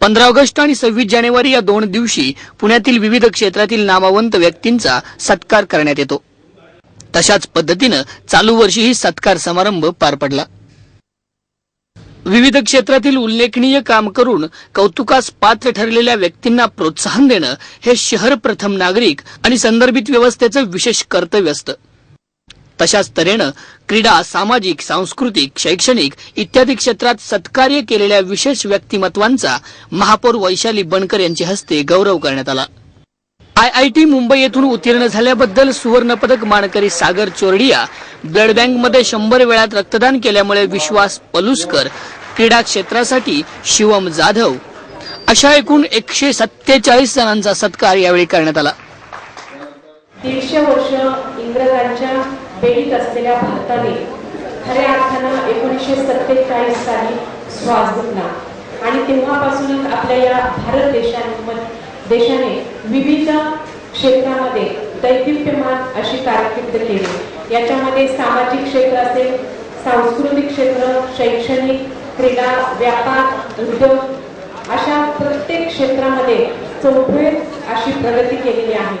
पंधरा ऑगस्ट आणि सव्वीस जानेवारी या दोन दिवशी पुण्यातील विविध क्षेत्रातील नामवंत व्यक्तींचा सत्कार करण्यात येतो. तशाच पद्धतीनं चालू वर्षीही सत्कार समारंभ पार पडला. विविध क्षेत्रातील उल्लेखनीय काम करून कौतुकास पात्र ठरलेल्या व्यक्तींना प्रोत्साहन देणं हे शहर प्रथम नागरिक आणि संदर्भित व्यवस्थेचं विशेष कर्तव्य असतं. तशाच तऱ्हेनं क्रीडा सामाजिक सांस्कृतिक शैक्षणिक इत्यादी क्षेत्रात सत्कार्य केलेल्या विशेष व्यक्तिमत्वांचा महापौर वैशाली बनकर यांच्या हस्ते गौरव करण्यात आला. आय आय टी मुंबई येथून उत्तीर्ण झाल्याबद्दल सुवर्णपदक मानकरी सागर चोरडिया ब्लड बँकमध्ये शंभर वेळात रक्तदान केल्यामुळे विश्वास पलुसकर क्रीडा क्षेत्रासाठी शिवम जाधव. अशा एकूण एकशे सत्तेचाळीस जणांचा सत्कार यावेळी करण्यात आला. दीडशे वर्ष इंग्रजांच्या बेडीत असलेल्या भारताने खऱ्या अर्थानं एकोणीसशे सत्तेचाळीस साली श्वास घेतला. आणि तेव्हापासूनच आपल्या या भारत देशांमध्ये देशाने विविध क्षेत्रामध्ये दैदिप्यमान अशी कारकीर्द केली. याच्यामध्ये सामाजिक क्षेत्र असेल सांस्कृतिक क्षेत्र शैक्षणिक क्रीडा व्यापार उद्योग अशा प्रत्येक क्षेत्रामध्ये चौफेर अशी प्रगती केलेली आहे.